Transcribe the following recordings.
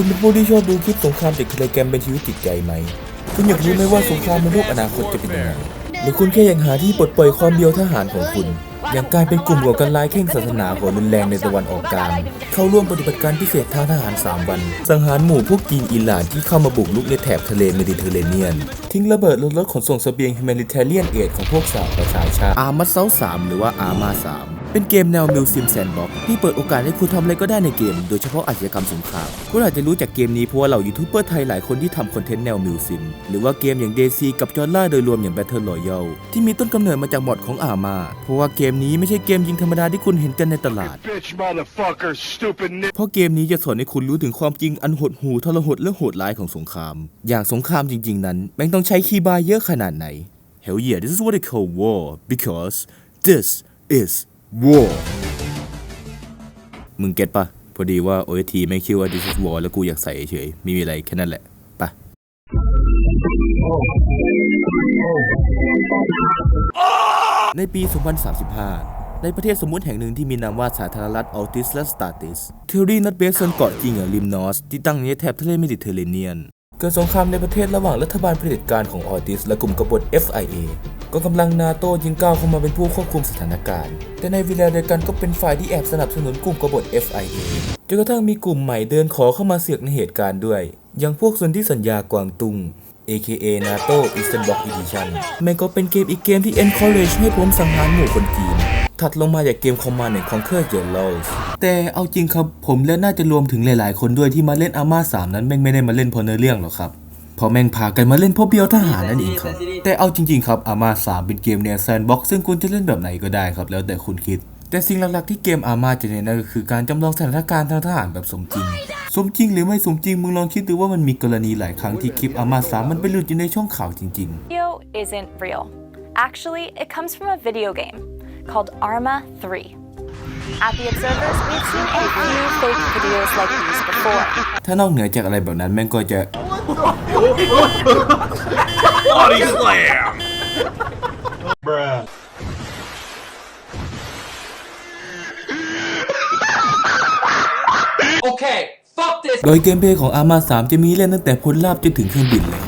คุณเป็นผู้ที่ชอบดูคลิปสงครามจากเทเลแกรมเป็นชีวิตจิตใจไหม คุณอยากรู้ไหมว่าสงครามในโลกอนาคตจะเป็นยังไง หรือคุณแค่อยากหาที่ปลดปล่อยความเบียวทหารของคุณ อย่างการเป็นกลุ่มก่อการร้ายแข่งศาสนาหัวรุนแรงในตะวันออกกลาง เข้าร่วมปฏิบัติการพิเศษทางทหาร 3 วัน สังหารหมู่พวกจีนอิหร่านที่เข้ามาบุกรุกในแถบทะเลเมดิเตอร์เรเนียน ทิ้งระเบิดรถรถขนส่งเสบียง humanitarian aid ของพวกสาวประชาชาติอาร์มัสเซลสามหรือว่าอาร์มาสาม เป็นเกมแนวมิวซิมแซนบ็อกที่เปิดโอกาสให้คุณทำอะไรก็ได้ในเกม โดยเฉพาะอาชญากรรมสงครามคุณอาจจะรู้จากเกมนี้เพราะว่าเหล่ายูทูบเบอร์ไทยหลายคนที่ทำคอนเทนต์แนวมิวซิมหรือว่าเกมอย่างเดซีกับจอร์ล่าโดยรวมอย่าง Battle Royale ที่มีต้นกำเนิดมาจากมอดของอาร์มาเพราะว่าเกมนี้ไม่ใช่เกมยิงธรรมดาที่คุณเห็นกันในตลาด Bitch, motherfucker, stupid nigga. เพราะเกมนี้จะสอนให้คุณรู้ถึงความจริงอันหดหู่ทรหดและโหดร้ายของสงคราม อย่างสงครามจริง ๆ นั้นแม่งต้องใช้คีย์บาร์เยอะขนาดไหน Hell yeah this is what I call war because this is war มึงเก็ตปะพอดีว่า OST แม่งชื่อว่า this is war แล้วกูอยากใส่เฉยไม่มีอะไรแค่นั้นแหละปะ ในปี 2035 ในประเทศสมมุติแห่งหนึ่งที่มีนามว่าสาธารณรัฐอัลติสและสตาติสเทอรี่นัดเบสซนเกาะจริงอย่างริมนอส ที่ตั้งอยู่ในแถบทะเลเมดิเตอร์เรเนียน เกิดสงครามในประเทศระหว่างรัฐบาลเผด็จการของออติส และกลุ่มกบฏ FIA กองกำลังนาโต้ยิงก้าวเข้ามาเป็นผู้ควบคุมสถานการณ์ แต่ในเวลาเดียวกันก็เป็นฝ่ายที่แอบสนับสนุนกลุ่มกบฏ FIA จนกระทั่งมีกลุ่มใหม่เดินขอเข้ามาเสือกในเหตุการณ์ด้วย อย่างพวกส่วนที่สัญญากวางตุง AKA NATO Eastern Bloc Edition แม่ก็เป็นเกมอีกเกมที่ encourage ให้ผมสังหารหมู่คนจีน ถัดลงมาจากเกม Command and Conquer Yellows แต่เอาจริงครับผมและน่าจะรวมถึงหลาย ๆ คนด้วยที่มาเล่นอาม่า3นั้นแม่งไม่ได้มาเล่นเพราะเนื้อเรื่องหรอกครับเพราะแม่งพากันมาเล่นเพราะเบียวทหารนั่นเองครับ แต่เอาจริง ๆ ครับอาม่า3เป็นเกมแนวแซนบ็อกซึ่งคุณจะเล่นแบบไหนก็ได้ครับ แล้วแต่คุณคิด แต่สิ่งหลักๆที่เกมอาม่าจะเน้นนั่นก็คือการจำลองสถานการณ์ทางทหารแบบสมจริง สมจริงหรือไม่สมจริงมึงลองคิดดูว่ามันมีกรณีหลายครั้งที่คลิปอาม่า3มันไปหลุดอยู่ในช่องข่าวจริงๆ video isn't real. Actually, it comes from a video game called Arma 3. At the Observers, we've seen a few fake videos like these before. ถ้านอกเหนือจากอะไรแบบนั้นแม่งก็จะ Body slam! Bruh. Okay, fuck this. โดยเกมเพลย์ของ Arma 3จะมีเล่นตั้งแต่พลลาบจนถึงเครื่องบินเลยค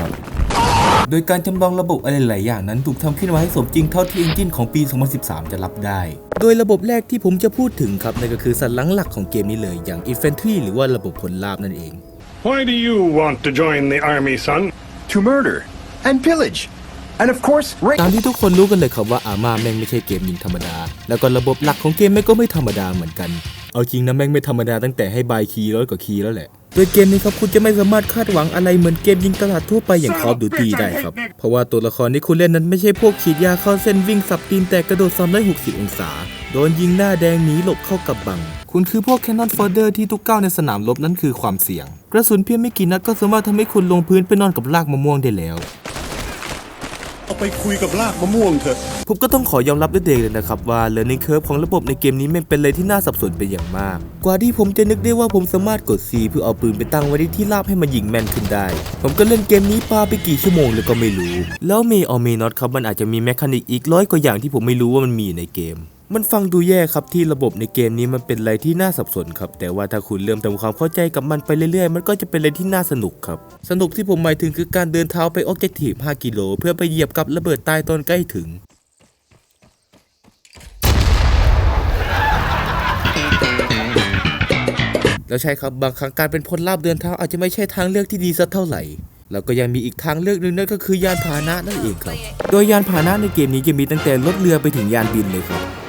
รับ โดยการจำลองระบบอะไรหลายอย่างนั้นถูกทำขึ้นมาให้สมจริงเท่าที่เอนจินของปี 2013 จะรับได้ โดยระบบแรกที่ผมจะพูดถึงครับนั่นก็คือสันหลังหลักของเกมนี้เลยอย่าง Infantry หรือว่าระบบพลลาบนั่นเอง Why do you want to join the army, son? to murder and pillage. And of course, rape. ตามที่ทุกคนรู้กันเลยครับว่าอาม่าแม่งไม่ใช่เกมยิงธรรมดา แล้วก็ระบบหลักของเกมแม่งก็ไม่ธรรมดาเหมือนกัน เอาจริงนะแม่งไม่ธรรมดาตั้งแต่ให้บายคีย์ร้อยกว่าคีย์แล้วแหละ โดยเกมนี้ครับคุณจะไม่สามารถคาดหวังอะไรเหมือนเกมยิงตลาดทั่วไปอย่างคอปดูดีได้ครับ เพราะว่าตัวละครที่คุณเล่นนั้นไม่ใช่พวกฉีดยาเข้าเส้นวิ่งสับตีนแตกกระโดด360 องศา โดนยิงหน้าแดงหนีหลบเข้ากับบัง คุณคือพวกแคนนอนฟอร์เดอร์ที่ทุกก้าวในสนามรบนั้นคือความเสี่ยง กระสุนเพียงไม่กี่นัดก็สามารถทำให้คุณลงพื้นไปนอนกับรากมะม่วงได้แล้ว เอาไปคุยกับรากมะม่วงเถอะ ผมก็ต้องขอยอมรับด้วยเด็กเลยนะครับ ว่า learning curve ของระบบในเกมนี้ไม่เป็นอะไรที่น่าสับสนเป็นอย่างมาก กว่าที่ผมจะนึกได้ว่าผมสามารถกด C เพื่อเอาปืนไปตั้งไว้ที่ราบให้มันยิงแม่นขึ้นได้ ผมก็เล่นเกมนี้ปาไปกี่ชั่วโมงแล้วก็ไม่รู้ แล้วเมออเมนอตครับมันอาจจะมีแมคานิกอีกร้อยกว่าอย่างที่ผมไม่รู้ว่ามันมีอยู่ในเกม มันฟังดูแย่ครับที่ระบบในเกมนี้มันเป็นอะไรที่น่าสับสนครับ แต่ว่าถ้าคุณเริ่มทำความเข้าใจกับมันไปเรื่อยๆ มันก็จะเป็นอะไรที่น่าสนุกครับ สนุกที่ผมหมายถึงคือการเดินเท้าไปออบเจกตีฟ5กิโลเพื่อไปเหยียบกับระเบิดตายตอนใกล้ถึงแล้วใช่ครับบางครั้งการเป็นพลลาบเดินเท้าอาจจะไม่ใช่ทางเลือกที่ดีสักเท่าไหร่แล้วก็ยังมีอีกทางเลือกหนึ่งนั่นก็คือยานพาหนะนั่นเองครับ โดยยานพาหนะในเกมนี้จะมีตั้งแต่รถเรือไปถึงยานบินเลยครับ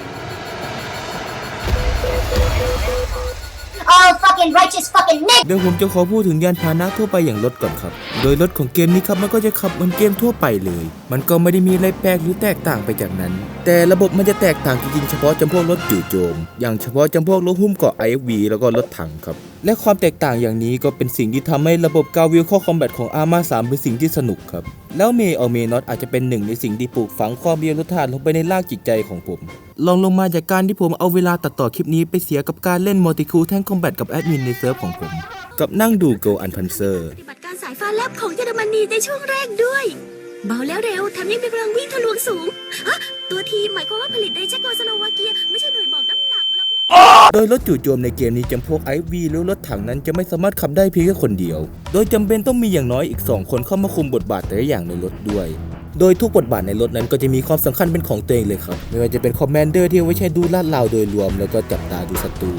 fucking righteous fucking nigga เดี๋ยวผมจะขอพูดถึงยานพาหนะทั่วไปอย่างรถก่อนครับ โดยรถของเกมนี้ครับมันก็จะขับเหมือนเกมทั่วไปเลย มันก็ไม่ได้มีอะไรแปลกหรือแตกต่างไปจากนั้น แต่ระบบมันจะแตกต่างจริงๆเฉพาะจำพวกรถจู่โจม อย่างเฉพาะจำพวกรถหุ้มเกาะ IFV แล้วก็รถถังครับ และความแตกต่างอย่างนี้ก็เป็นสิ่งที่ทำให้ระบบการวิลข้อคอมแบทของ Arma 3เป็นสิ่งที่สนุกครับ แล้วเมย์เอาเมนอตอาจจะเป็นหนึ่งในสิ่งที่ปลูกฝังความเบียร์รสชาติลงไปในรากจิตใจของผม ลองลงมาจากการที่ผมเอาเวลาตัดต่อคลิปนี้ไปเสียกับการเล่นมัลติคูแท่งคอมแบทกับแอดมินในเซิร์ฟของผม กับนั่งดูโกอันพันเซอร์ปฏิบัติการสายฟ้าแลบของเยอรมนีในช่วงแรกด้วย เบาแล้วเร็วแถมยังมีพลังวิ่งทะลวงสูงฮะตัวทีหมายความว่าผลิตในเชโกสโลวาเกีย โดยรถจู่โจมในเกมนี้จำพวกไอวีหรือรถถังนั้นจะไม่สามารถขับได้เพียงแค่คนเดียว โดยจำเป็นต้องมีอย่างน้อยอีก 2 คนเข้ามาคุมบทบาทแต่ละอย่างในรถด้วย โดยทุกบทบาทในรถนั้นก็จะมีความสำคัญเป็นของตัวเองเลยครับ ไม่ว่าจะเป็นคอมแมนเดอร์ที่เอาไว้ใช้ดูลาดราวโดยรวมแล้วก็จับตาดูศัตรู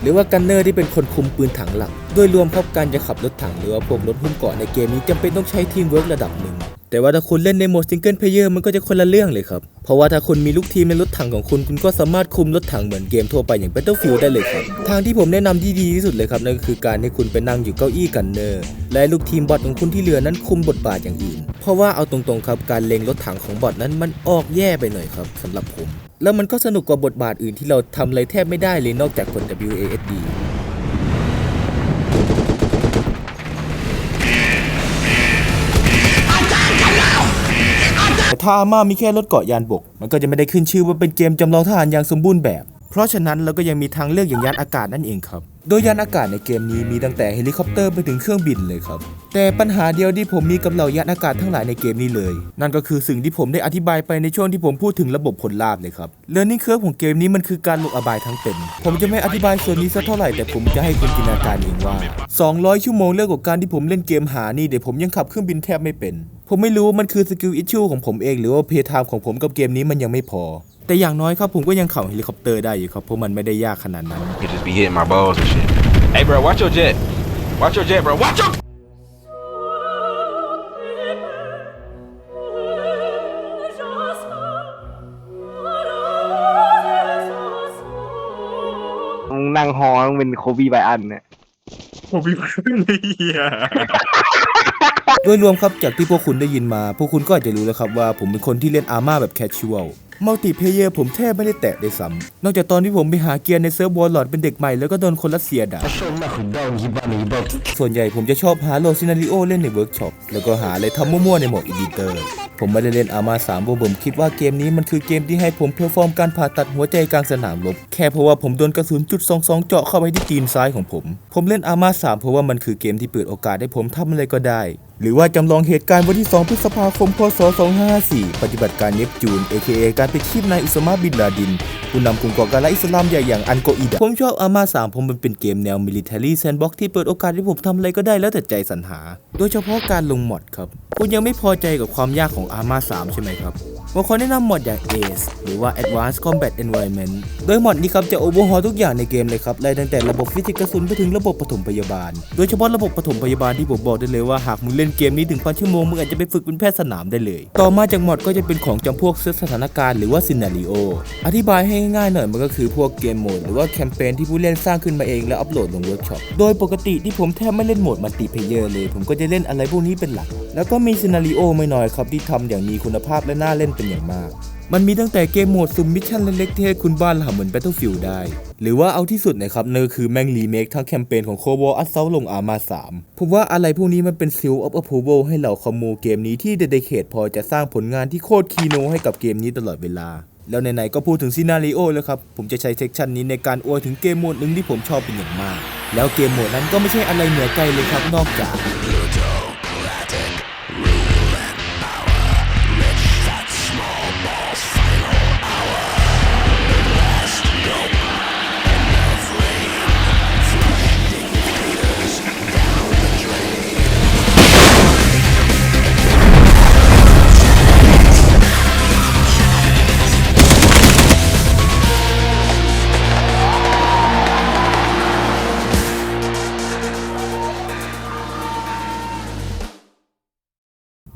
หรือว่ากันเนอร์ที่เป็นคนคุมปืนถังหลัก โดยรวมครับการจะขับรถถังหรือว่าพวกรถหุ้มเกาะในเกมนี้จำเป็นต้องใช้ทีมเวิร์กระดับหนึ่ง แต่ว่าถ้าคุณเล่นในโหมดซิงเกิลเพลเยอร์มันก็จะคนละเรื่องเลยครับ เพราะว่าถ้าคุณมีลูกทีมในรถถังของคุณคุณก็สามารถคุมรถถังเหมือนเกมทั่วไปอย่าง Battlefield ได้เลยครับ ทางที่ผมแนะนำที่ดีที่สุดเลยครับนั่นก็คือการให้คุณไปนั่งอยู่เก้าอี้กันเนอร์และลูกทีมบอทของคุณที่เหลือนั้นคุมบทบาทอย่างอื่น เพราะว่าเอาตรงๆครับการเล็งรถถังของบอทนั้นมันออกแย่ไปหน่อยครับสำหรับผม แล้วมันก็สนุกกว่าบทบาทอื่นที่เราทำอะไรแทบไม่ได้เลยนอกจากคน WASD ถ้าอาม่ามีแค่รถเกาะยานบก มันก็จะไม่ได้ขึ้นชื่อว่าเป็นเกมจำลองทหารอย่างสมบูรณ์แบบ เพราะฉะนั้นเราก็ยังมีทางเลือกอย่างยานอากาศนั่นเองครับ โดยยานอากาศในเกมนี้มีตั้งแต่เฮลิคอปเตอร์ไปถึงเครื่องบินเลยครับ แต่ปัญหาเดียวที่ผมมีกับเหล่ายานอากาศทั้งหลายในเกมนี้เลย นั่นก็คือสิ่งที่ผมได้อธิบายไปในช่วงที่ผมพูดถึงระบบผลลัพธ์เลยครับ Learning Curve ของเกมนี้มันคือการลงอบายทั้งเป็น ผมจะไม่อธิบายส่วนนี้สักเท่าไหร่แต่ผมจะให้คุณจินตนาการเองว่า 200 ชั่วโมงเลิกกับการที่ผมเล่นเกมหานี่เดี๋ยวผมยังขับเครื่องบินแทบไม่เป็น ผมไม่รู้ว่ามันคือสกิลอิชชูของผมเองหรือว่าเพย์ไทม์ของผมกับเกมนี้มันยังไม่พอ แต่อย่างน้อยครับผมก็ยังขับเฮลิคอปเตอร์ได้อยู่ครับเพราะมันไม่ได้ยากขนาดนั้น You just be hitting my balls and shit. Hey, bro, watch your jet. Watch your jet, bro. Watch your. นั่งฮอต้องเป็นโคบีไบอันเนี่ย ผมมีเพื่อนในเหี้ย โดยรวมครับจากที่พวกคุณได้ยินมา พวกคุณก็อาจจะรู้แล้วครับว่าผมเป็นคนที่เล่นอาร์มาแบบแคชชวลมัลติเพเยอร์ผมแทบไม่ได้แตะได้วยซ้ำนอกจากตอนที่ผมไปหาเกียร์ในเซิร์ฟวอลลอดเป็นเด็กใหม่แล้วก็โดนคนรัสเซียด่าส่วนใหญ่ผมจะชอบหาโลซินาริโอเล่นในเวิร์กช็อป แล้วก็หาอะไรทำมั่วๆในโหมดอีดิเตอร์ ผมไม่ได้เล่นอาร์มา3เพราะผมคิดว่าเกมนี้มันคือเกมที่ให้ผมเพอร์ฟอร์มการผ่าตัดหัวใจกลางสนามรบ แค่เพราะว่าผมโดนกระสุนจุด22เจาะเข้าไปที่ตีนซ้ายของผม ผมเล่นอาร์มา3เพราะว่ามันคือเกมที่เปิดโอกาสให้ผมทำอะไรก็ได้ หรือว่าจำลองเหตุการณ์วันที่ 2 พฤษภาคม พศ 2554 ปฏิบัติการเนปจูน AKA การไปคีบนายอุสมาบินลาดิน ผู้นำกลุ่มก่อการร้ายอิสลามใหญ่อย่างอันโกอิดะผมชอบอาร์มา3ผมมันเป็นเกมแนว Military Sandbox ที่เปิดโอกาสให้ผมทำอะไรก็ได้แล้วแต่ใจสรรหา โดยเฉพาะการลงมอดครับคุณยังไม่พอใจกับความยากของอาร์มา3ใช่ไหมครับ ผมขอแนะนำมอดอย่าง ACE หรือว่า Advanced Combat Environment โดยมอดนี้ครับจะโอเวอร์ฮอลทุกอย่างในเกมเลยครับไล่ตั้งแต่ระบบฟิสิกส์กระสุนไปถึงระบบปฐมพยาบาล โดยเฉพาะระบบปฐมพยาบาลที่ผมบอกได้เลยว่าหากมึงเล่นเกมนี้ถึงพันชั่วโมงมึงอาจจะไปฝึกเป็นแพทย์สนามได้เลย ต่อมาจากมอดก็จะเป็นของจำพวกเซตสถานการณ์หรือว่าซินาริโออธิบายให้ง่ายๆหน่อยมันก็คือพวกเกมโหมดหรือว่าแคมเปญที่ผู้เล่นสร้างขึ้นมาเองแล้วอัปโหลดลงเวิร์กช็อปโดยปกติที่ผมแทบไม่เล่นโหมดมัลติเพเยอร์เลย ผมก็จะเล่นอะไรพวกนี้เป็นหลัก แล้วก็มีซินาริโอไม่น้อยครับที่ทำอย่างมีคุณภาพและน่าเล่นเป็นอย่างมาก มันมีตั้งแต่เกมโหมดซุมมิชชั่นเล็กๆที่ให้คุณบ้านหาเหมือน Battlefield ได้ หรือว่าเอาที่สุดนะครับเนก็คือแม่งรีเมคทั้งแคมเปญของ Cold War Assault ลง Arma 3ผมว่าอะไรพวกนี้มันเป็น Seal of Approval ให้เหล่าคอมมูเกมนี้ที่ Dedicate พอจะสร้างผลงานที่โคตรคีโนให้กับเกมนี้ตลอดเวลา แล้วไหนๆก็พูดถึงซีนารีโอแล้วครับผมจะใช้เซกชันนี้ในการอวยถึงเกมโหมดหนึ่งที่ผมชอบเป็นอย่างมาก แล้วเกมโหมดนั้นก็ไม่ใช่อะไรเหนือไกลเลยครับนอกจาก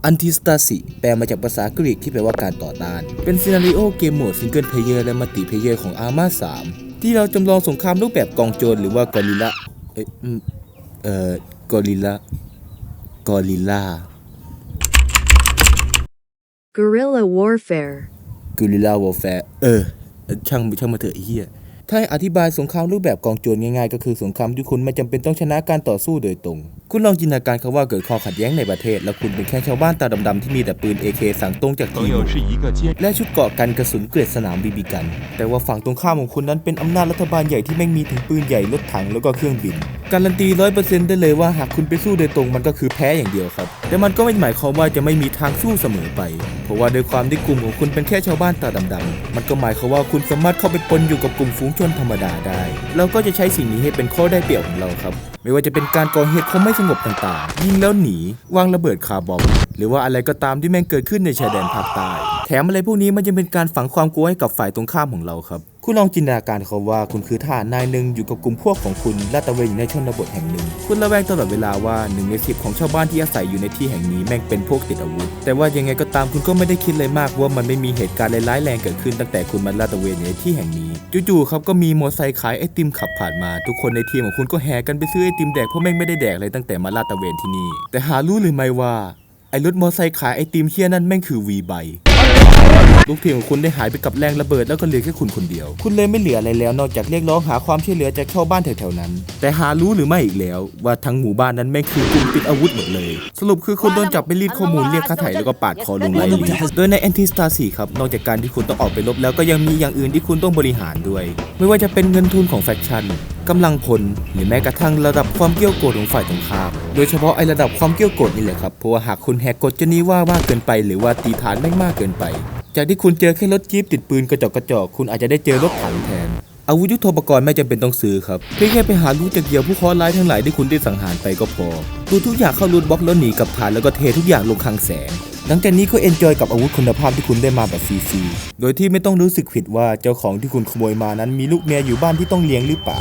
อันติสตาซิแปลมาจากภาษากรีกที่แปลว่าการต่อต้าน เป็นซีนาริโอเกมโหมดซิงเกิลเพลเยอร์และมัลติเพลเยอร์ของ Arma 3ที่เราจำลองสงครามรูปแบบกองโจรหรือว่ากอริลลาเอ้ยอืมเอ่อกอริลลากอริลลา Guerrilla Warfare กูริลลาวอลแฟร์เออ ช่างช่างมาเถอะไอ้เหี้ย ถ้าให้อธิบายสงครามรูปแบบกองโจรง่ายๆ ก็คือสงครามที่คุณไม่จำเป็นต้องชนะการต่อสู้โดยตรง คุณลองจินตนาการครับว่าเกิดข้อขัดแย้งในประเทศ แล้วคุณเป็นแค่ชาวบ้านตาดำๆที่มีแต่ปืน AK สั่งตรงจากจีนและชุดเกราะกันกระสุนเกรดสนามบีบีกัน แต่ว่าฝั่งตรงข้ามของคุณนั้นเป็นอำนาจรัฐบาลใหญ่ที่แม่งมีถึงปืนใหญ่รถถังแล้วก็เครื่องบิน การันตีร้อยเปอร์เซ็นต์ได้เลยว่าหากคุณไปสู้โดยตรงมันก็คือแพ้อย่างเดียวครับ แต่มันก็ไม่หมายความว่าจะไม่มีทางสู้เสมอไป เพราะว่าโดยความที่กลุ่มของคุณเป็นแค่ชาวบ้านตาดำๆมันก็หมายความว่าคุณสามารถเข้าไปปนอยู่กับกลุ่มฝูงชนธรรมดาได้ เราก็จะใช้สิ่งนี้ให้เป็นข้อได้เปรียบของเราครับไม่ว่าจะเป็นการก่อเหตุความไม่สงบต่างๆ ยิงแล้วหนี วางระเบิดคาร์บอมหรือว่าอะไรก็ตามที่แม่งเกิดขึ้นในชายแดนภาคใต้ แถมอะไรพวกนี้มันจะเป็นการฝังความกลัวให้กับฝ่ายตรงข้ามของเราครับ คุณลองจินตนาการเขาว่าคุณคือทหารนายหนึ่งอยู่กับกลุ่มพวกของคุณลาดตระเวนอยู่ในชนบทแห่งหนึ่ง คุณระแวงตลอดเวลาว่าหนึ่งในสิบของชาวบ้านที่อาศัยอยู่ในที่แห่งนี้แม่งเป็นพวกติดอาวุธ แต่ว่ายังไงก็ตามคุณก็ไม่ได้คิดเลยมากว่ามันไม่มีเหตุการณ์ร้ายแรงเกิดขึ้นตั้งแต่คุณมาลาดตระเวนอยู่ในที่แห่งนี้ จู่ๆครับก็มีมอเตอร์ไซค์ขายไอติมขับผ่านมา ทุกคนในทีมของคุณก็แห่กันไปซื้อไอติมแดกเพราะแม่งไม่ได้แดกเลยตั้งแต่มาลาดตระเวนที่นี่ แต่หารู้หรือไม่ว่าไอรถมอเตอร์ไซค์ขายไอติมเฮี้ยนั่นแม่งคือวีไบ ลูกทีมของคุณได้หายไปกับแรงระเบิดแล้วก็เหลือแค่คุณคนเดียว คุณเลยไม่เหลืออะไรแล้วนอกจากเรียกร้องหาความช่วยเหลือจากชาวบ้านแถวๆนั้น แต่หารู้หรือไม่อีกแล้ว ว่าทั้งหมู่บ้านนั้นแม่งคือกลุ่มติดอาวุธหมดเลย สรุปคือคุณโดนจับไปรีดข้อมูลเรียกค่าไถ่แล้วก็ปาดคอลงไล่ลีโดยในแอนติสตา4ครับนอกจากการที่คุณต้องออกไปรบแล้วก็ยังมีอย่างอื่นที่คุณต้องบริหารด้วย ไม่ว่าจะเป็นเงินทุนของแฟคชั่นกำลังพลหรือแม้กระทั่งระดับความเกี้ยวโกรธของฝ่ายตรงข้าม โดยเฉพาะไอ้ระดับความเกี้ยวโกรธนี่แหละครับเพราะว่าหากคุณแหกกฎจะนี้ว่า มากเกินไป หรือว่าตีฐานไม่มากเกินไป จากที่คุณเจอแค่รถจี๊ปติดปืนกระจอกกระจอกคุณอาจจะได้เจอรถถังแทน อาวุธยุทโธปกรณ์ไม่จำเป็นต้องซื้อครับเพียงแค่ไปหารู้จากเหยื่อผู้เคราะห์ร้ายทั้งหลายที่คุณได้สังหารไปก็พอดูทุกอย่างเข้ารูดบล็อกแล้วหนีกลับฐานแล้วก็เททุกอย่างลงคลังแสง หลังจากนี้ก็เอนจอยกับอาวุธคุณภาพที่คุณได้มาแบบฟรีๆโดยที่ไม่ต้องรู้สึกผิดว่าเจ้าของที่คุณขโมยมานั้นมีลูกเมียอยู่บ้านที่ต้องเลี้ยงหรือเปล่า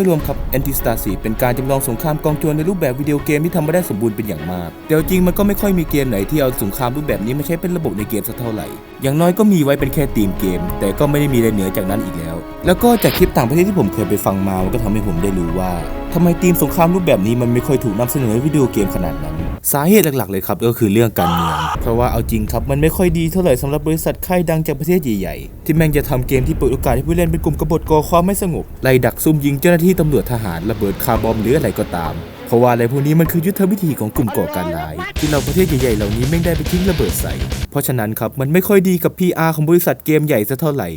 ยรวมครับ a n t i s t a 4เป็นการจำลองสงครามกองโจรในรูปแบบวิดีโอเกมที่ทำมาได้สมบูรณ์เป็นอย่างมาก แต่จริงมันก็ไม่ค่อยมีเกมไหนที่เอาสงครามรูปแบบนี้มาใช้เป็นระบบในเกมสักเท่าไหร่ อย่างน้อยก็มีไว้เป็นแค่ธีมเกม แต่ก็ไม่ได้มีอะไรเหนือจากนั้นอีกแล้ว แล้วก็จากคลิปต่างประเทศที่ผมเคยไปฟังมา มันก็ทำให้ผมได้รู้ว่าทำไมธีมสงครามรูปแบบนี้มันไม่ค่อยถูกนำเสนอในวิดีโอเกมขนาดนั้น สาเหตุหลักๆเลยครับก็คือเรื่องการเมืองเพราะว่าเอาจริงครับมันไม่ค่อยดีเท่าไหร่สำหรับบริษัทค่ายดังจากประเทศใหญ่ๆที่แม่งจะทำเกมที่เปิดโอกาสให้ผู้เล่นเป็นกลุ่มกบฏก่อความไม่สงบไล่ดักซุ่มยิงเจ้าหน้าที่ตำรวจทหารระเบิดคาร์บอมหรืออะไรก็ตามเพราะว่าอะไรพวกนี้มันคือยุทธวิธีของกลุ่มก่อการร้าย ที่เราประเทศใหญ่ๆเหล่านี้แม่งได้ไปทิ้งระเบิดใส่ เพราะฉะนั้นครับมันไม่ค่อยดีกับ PR ของบริษัทเกมใหญ่สักเท่าไหร่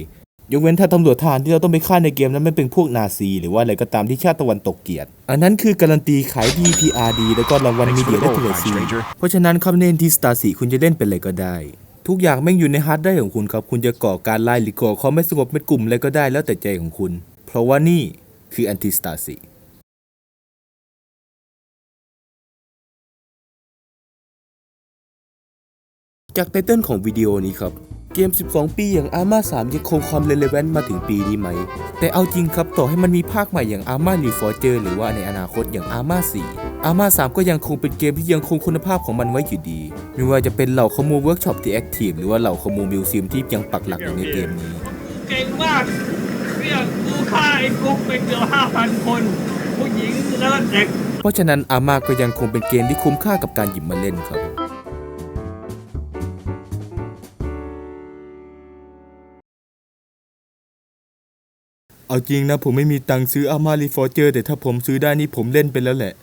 ยกเว้นถ้าตำรวจทหารที่เราต้องไปฆ่าในเกมนั้นไม่เป็นพวกนาซี หรือว่าอะไรก็ตามที่ชาติตะวันตกเกลียด อันนั้นคือการันตีขายดี PR ดี แล้วก็รางวัลมีเดียได้ตัวซีเพราะฉะนั้นคำเน้นที่สตาร์สีคุณจะเล่นเป็นอะไรก็ได้ ทุกอย่างแม่งอยู่ในฮาร์ดไดรฟ์ของคุณครับ คุณจะก่อการไล่หรือก่อความไม่สงบเป็นกลุ่มอะไรก็ได้แล้วแต่ใจของคุณ เพราะว่านี่คือแอนติสตาสีจากไตเติ้ลของวิดีโอนี้ครับ เกม 12 ปีอย่าง Arma 3ยังคงความเรเล v วนต์มาถึงปีนี้ไหม แต่เอาจริงครับต่อให้มันมีภาคใหม่อย่าง Arma Reforger หรือว่าในอนาคตอย่าง Arma 4 Arma 3ก็ยังคงเป็นเกมที่ยังคงคุณภาพของมันไว้อยู่ดี ไม่ว่าจะเป็นเหล่าขโมยเวิร์กช็อปที่แอคทีฟหรือว่าเหล่าขโมยมิวเซียมที่ยังปักหลักอยู่ในเกมนี้ เก่งมากเนี่ยกูฆ่าไอ้กุ๊กไปเกือบห้าพันคน ผู้หญิงแล้วก็เด็ก เพราะฉะนั้น Arma ก็ยังคงเป็นเกมที่คุ้มค่ากับการหยิบมาเล่นครับ เอาจริงนะผมไม่มีตังค์ซื้ออามารีฟอร์เจอร์แต่ถ้าผมซื้อได้นี่ผมเล่นไปแล้วแหละ